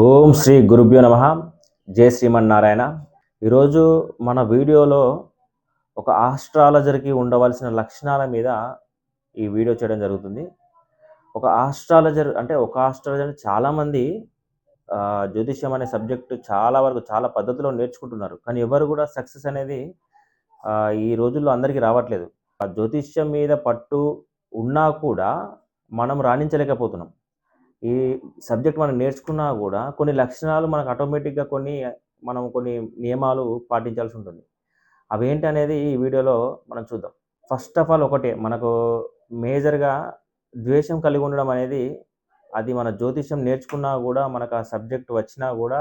ఓం శ్రీ గురుభ్యో నమ. జయ శ్రీమన్నారాయణ. ఈరోజు మన వీడియోలో ఒక ఆస్ట్రాలజర్కి ఉండవలసిన లక్షణాల మీద ఈ వీడియో చేయడం జరుగుతుంది. ఒక ఆస్ట్రాలజర్ అంటే ఒక ఆస్ట్రాలజర్ చాలామంది జ్యోతిష్యం అనే సబ్జెక్టు చాలా వరకు చాలా పద్ధతిలో నేర్చుకుంటున్నారు. కానీ ఎవరు కూడా సక్సెస్ అనేది ఈ రోజుల్లో అందరికీ రావట్లేదు. ఆ జ్యోతిష్యం మీద పట్టు ఉన్నా కూడా మనం రాణించలేకపోతున్నాం. ఈ సబ్జెక్ట్ మనం నేర్చుకున్నా కూడా కొన్ని లక్షణాలు మనకు ఆటోమేటిక్గా కొన్ని మనం కొన్ని నియమాలు పాటించాల్సి ఉంటుంది. అవి ఏంటి అనేది ఈ వీడియోలో మనం చూద్దాం. ఫస్ట్ ఆఫ్ ఆల్ ఒకటే మనకు మేజర్గా ద్వేషం కలిగి ఉండడం అనేది అది మన జ్యోతిష్యం నేర్చుకున్నా కూడా మనకు ఆ సబ్జెక్ట్ వచ్చినా కూడా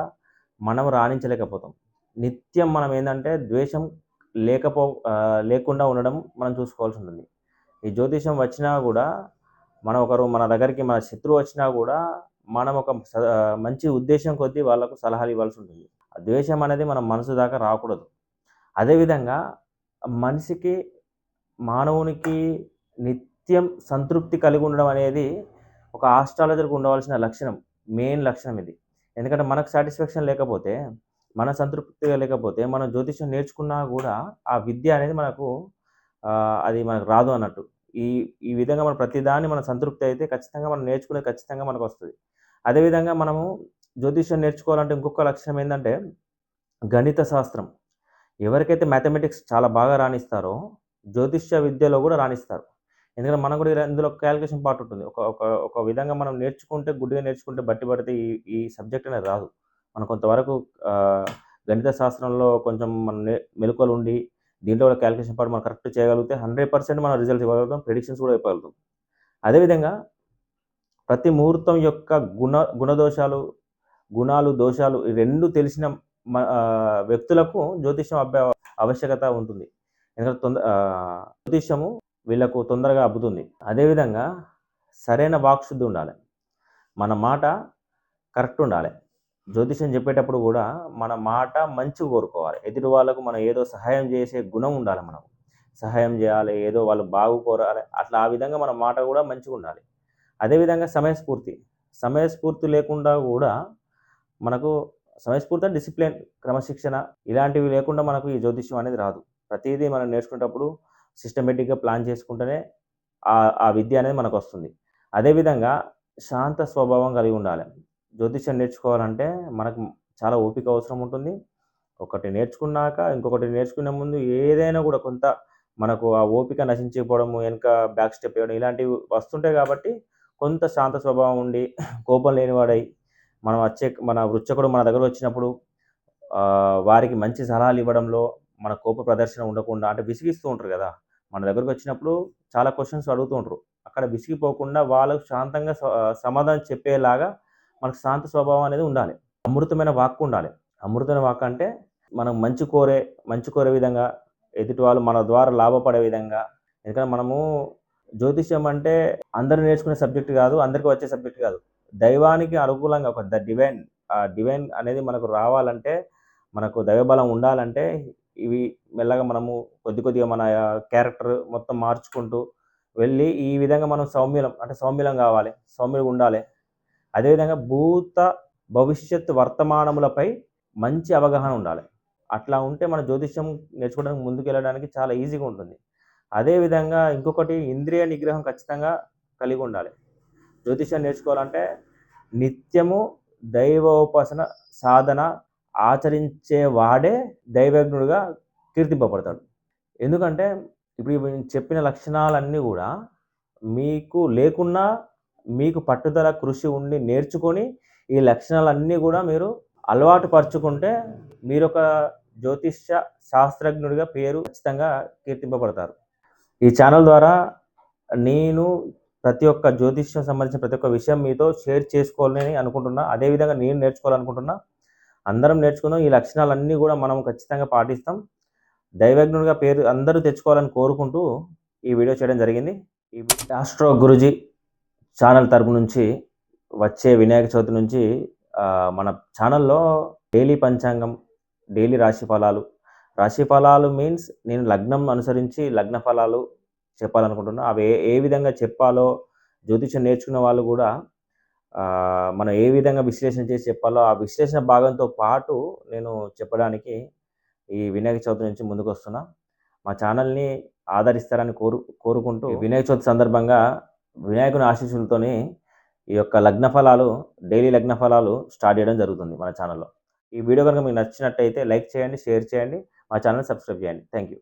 మనం రాణించలేకపోతాం. నిత్యం మనం ఏంటంటే ద్వేషం లేకపో లేకుండా ఉండడం మనం చూసుకోవాల్సి ఉంటుంది. ఈ జ్యోతిష్యం వచ్చినా కూడా మన ఒకరు మన దగ్గరికి మన శత్రువు వచ్చినా కూడా మనం ఒక స- మంచి ఉద్దేశం కొద్దీ వాళ్ళకు సలహాలు ఇవ్వాల్సి ఉంటుంది. ఆ ద్వేషం అనేది మన మనసు దాకా రాకూడదు. అదేవిధంగా మనిషికి మానవునికి నిత్యం సంతృప్తి కలిగి ఉండడం అనేది ఒక ఆస్ట్రాలజర్కి ఉండవలసిన లక్షణం మెయిన్ లక్షణం ఇది. ఎందుకంటే మనకు సాటిస్ఫాక్షన్ లేకపోతే మన సంతృప్తిగా లేకపోతే మనం జ్యోతిష్యం నేర్చుకున్నా కూడా ఆ విద్య అనేది మనకు అది మనకు రాదు అన్నట్టు. ఈ ఈ విధంగా మనం ప్రతిదాన్ని మన సంతృప్తి అయితే ఖచ్చితంగా మనం నేర్చుకునే ఖచ్చితంగా మనకు వస్తుంది అదేవిధంగా మనము జ్యోతిష్యం నేర్చుకోవాలంటే ఇంకొక లక్షణం ఏంటంటే గణిత శాస్త్రం. ఎవరికైతే మ్యాథమెటిక్స్ చాలా బాగా రాణిస్తారో జ్యోతిష్య విద్యలో కూడా రాణిస్తారు. ఎందుకంటే మనం కూడా ఇందులో క్యాలిక్యులేషన్ పార్ట్ ఉంటుంది. ఒక ఒక ఒక విధంగా మనం నేర్చుకుంటే గుడ్డిగా నేర్చుకుంటే బట్టి పడితే ఈ ఈ సబ్జెక్ట్ అనేది రాదు. మనం కొంతవరకు గణిత శాస్త్రంలో కొంచెం మన మెలకువలు ఉండి దీంట్లో కూడా క్యాలిక్యులేషన్ పార్ట్ మనం కరెక్ట్ చేయగలిగితే హండ్రెడ్ పర్సెంట్ మనం రిజల్ట్స్ ఇవ్వగలుగుతాం ప్రిడిక్షన్స్ కూడా ఇవ్వగలుగుతాం. అదేవిధంగా ప్రతి ముహూర్తం యొక్క గుణ గుణదోషాలు గుణాలు దోషాలు ఈ రెండు తెలిసిన మ- వ్యక్తులకు జ్యోతిష్యం అభ్య ఆవశ్యకత ఉంటుంది. ఎందుకంటే తొందర జ్యోతిష్యము వీళ్ళకు తొందరగా అబ్బుతుంది. అదేవిధంగా సరైన వాక్శుద్ధి ఉండాలి. మన మాట కరెక్ట్ ఉండాలి. జ్యోతిష్యం చెప్పేటప్పుడు కూడా మన మాట మంచి కోరుకోవాలి. ఎదుటి వాళ్ళకు మనం ఏదో సహాయం చేసే గుణం ఉండాలి మనం సహాయం చేయాలి ఏదో వాళ్ళు బాగు కోరాలి అట్లా ఆ విధంగా మన మాట కూడా మంచిగా ఉండాలి. అదేవిధంగా సమయస్ఫూర్తి. సమయస్ఫూర్తి లేకుండా కూడా మనకు సమయస్ఫూర్తి డిసిప్లిన్ క్రమశిక్షణ ఇలాంటివి లేకుండా మనకు ఈ జ్యోతిష్యం అనేది రాదు. ప్రతిదీ మనం నేర్చుకునేటప్పుడు సిస్టమేటిక్గా ప్లాన్ చేసుకుంటేనే ఆ ఆ విద్య అనేది మనకు వస్తుంది. అదేవిధంగా శాంత స్వభావం కలిగి ఉండాలి. జ్యోతిష్యం నేర్చుకోవాలంటే మనకు చాలా ఓపిక అవసరం ఉంటుంది. ఒకటి నేర్చుకున్నాక ఇంకొకటి నేర్చుకునే ముందు ఏదైనా కూడా కొంత మనకు ఆ ఓపిక నశించిపోవడము వెనుక బ్యాక్ స్టెప్ వేయడం ఇలాంటివి వస్తుంటాయి కాబట్టి కొంత శాంత స్వభావం ఉండి కోపం లేనివాడై మనం వచ్చే మన వృచ్చకుడు మన దగ్గర వచ్చినప్పుడు వారికి మంచి సలహాలు ఇవ్వడంలో మన కోప ప్రదర్శన ఉండకుండా అంటే విసిగిస్తూ ఉంటారు కదా. మన దగ్గరకు వచ్చినప్పుడు చాలా క్వశ్చన్స్ అడుగుతూ ఉంటారు. అక్కడ విసిగిపోకుండా వాళ్ళకు శాంతంగా స- సమాధానం చెప్పేలాగా మనకు శాంత స్వభావం అనేది ఉండాలి. అమృతమైన వాక్కు ఉండాలి. అమృతమైన వాక్ అంటే మనం మంచి కోరే మంచి కోరే విధంగా ఎదుటి వాళ్ళు మన ద్వారా లాభపడే విధంగా. ఎందుకంటే మనము జ్యోతిష్యం అంటే అందరూ నేర్చుకునే సబ్జెక్ట్ కాదు అందరికీ వచ్చే సబ్జెక్ట్ కాదు. దైవానికి అనుకూలంగా ఒక ద డివైన్ ఆ డివైన్ అనేది మనకు రావాలంటే మనకు దైవబలం ఉండాలంటే ఇవి మెల్లగా మనము కొద్ది కొద్దిగా మన క్యారెక్టర్ మొత్తం మార్చుకుంటూ వెళ్ళి ఈ విధంగా మనం సౌమ్యులం అంటే సౌమ్యులం కావాలి సౌమ్యులు ఉండాలి. అదేవిధంగా భూత భవిష్యత్ వర్తమానములపై మంచి అవగాహన ఉండాలి. అట్లా ఉంటే మన జ్యోతిష్యం నేర్చుకోవడానికి ముందుకు వెళ్ళడానికి చాలా ఈజీగా ఉంటుంది. అదేవిధంగా ఇంకొకటి ఇంద్రియ నిగ్రహం ఖచ్చితంగా కలిగి ఉండాలి. జ్యోతిష్యం నేర్చుకోవాలంటే నిత్యము దైవోపాసన సాధన ఆచరించే వాడే దైవజ్ఞుడిగా కీర్తింపబడతాడు. ఎందుకంటే ఇప్పుడు నేను చెప్పిన లక్షణాలన్నీ కూడా మీకు లేకున్నా మీకు పట్టుదల కృషి ఉండి నేర్చుకొని ఈ లక్షణాలన్నీ కూడా మీరు అలవాటు పరుచుకుంటే మీరు ఒక జ్యోతిష్య శాస్త్రజ్ఞుడిగా పేరు ఖచ్చితంగా కీర్తింపబడతారు. ఈ ఛానల్ ద్వారా నేను ప్రతి ఒక్క జ్యోతిష్యం సంబంధించిన ప్రతి ఒక్క విషయం మీతో షేర్ చేసుకోవాలని అనుకుంటున్నా. అదేవిధంగా నేను నేర్చుకోవాలనుకుంటున్నా. అందరం నేర్చుకుందాం. ఈ లక్షణాలన్నీ కూడా మనం ఖచ్చితంగా పాటిస్తాం. దైవజ్ఞుడిగా పేరు అందరూ తెచ్చుకోవాలని కోరుకుంటూ ఈ వీడియో చేయడం జరిగింది. ఈ ఆస్ట్రో గురుజీ ఛానల్ తరపు నుంచి వచ్చే వినాయక చవితి నుంచి మన ఛానల్లో డైలీ పంచాంగం డైలీ రాశి ఫలాలు. రాశి ఫలాలు మీన్స్ నేను లగ్నం అనుసరించి లగ్న ఫలాలు చెప్పాలనుకుంటున్నా. అవి ఏ విధంగా చెప్పాలో జ్యోతిషం నేర్చుకున్న వాళ్ళు కూడా మనం ఏ విధంగా విశ్లేషణ చేసి చెప్పాలో ఆ విశ్లేషణ భాగంతో పాటు నేను చెప్పడానికి ఈ వినాయక చవితి నుంచి ముందుకు వస్తున్నా మా ఛానల్ని ఆదరిస్తారని కోరు కోరుకుంటూ వినాయక చవితి సందర్భంగా వినాయకుని ఆశీస్సులతోనే ఈ యొక్క లగ్న ఫలాలు డైలీ లగ్న ఫలాలు స్టార్ట్ చేయడం జరుగుతుంది మన ఛానల్లో. ఈ వీడియో కనుక మీకు నచ్చినట్టయితే లైక్ చేయండి షేర్ చేయండి మా ఛానల్ సబ్స్క్రైబ్ చేయండి. Thank you